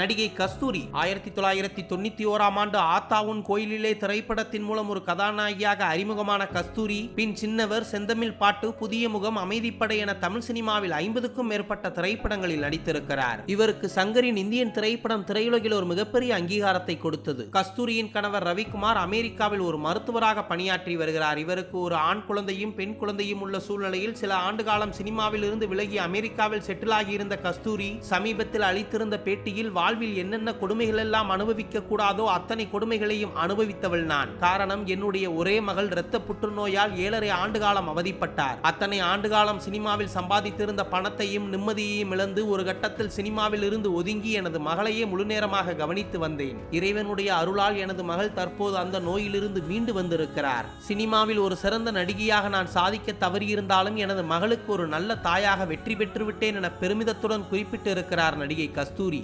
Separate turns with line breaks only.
நடிகை கஸ்தூரி ஆயிரத்தி தொள்ளாயிரத்தி தொண்ணூத்தி ஓராம் ஆண்டு ஆத்தாவுன் கோயிலிலே திரைப்படத்தின் மூலம் ஒரு கதாநாயகியாக அறிமுகமான கஸ்தூரி பின் சின்னவர் செந்தமிழ் பாட்டு புதிய முகம் அமைதிப்படை என தமிழ் சினிமாவில் ஐம்பதுக்கும் மேற்பட்ட திரைப்படங்களில் நடித்திருக்கிறார். இவருக்கு சங்கரின் இந்தியன் திரைப்படம் திரையுலகில் ஒரு மிகப்பெரிய அங்கீகாரத்தை கொடுத்தது. கஸ்தூரியின் கணவர் ரவிக்குமார் அமெரிக்காவில் ஒரு மருத்துவராக பணியாற்றி வருகிறார். இவருக்கு ஒரு ஆண் குழந்தையும் பெண் குழந்தையும் உள்ள சூழ்நிலையில் சில ஆண்டு காலம் சினிமாவில் இருந்து விலகி அமெரிக்காவில் செட்டில் ஆகியிருந்த கஸ்தூரி சமீபத்தில் அளித்திருந்த பேட்டியில் வாழ்வில் என்னென்ன கொடுமைகள் எல்லாம் அனுபவிக்க கூடாதோ அத்தனை கொடுமைகளையும் அனுபவித்தவள் நான். காரணம் என்னுடைய ஒரே மகள் இரத்த புற்றுநோயால் ஏழரை ஆண்டு காலம் அவதிப்பட்டார். அத்தனை ஆண்டு காலம் சினிமாவில் சம்பாதித்திருந்த பணத்தையும் நிம்மதியையும் இழந்து ஒரு கட்டத்தில் சினிமாவில் இருந்து ஒதுங்கி எனது மகளையே முழுநேரமாக கவனித்து வந்தேன். இறைவனுடைய அருளால் எனது மகள் தற்போது அந்த நோயிலிருந்து மீண்டு வந்திருக்கிறார். சினிமாவில் ஒரு சிறந்த நடிகையாக நான் சாதிக்க தவறியிருந்தாலும் எனது மகளுக்கு ஒரு நல்ல தாயாக வெற்றி பெற்றுவிட்டேன் என பெருமிதத்துடன் குறிப்பிட்டிருக்கிறார் நடிகை கஸ்தூரி.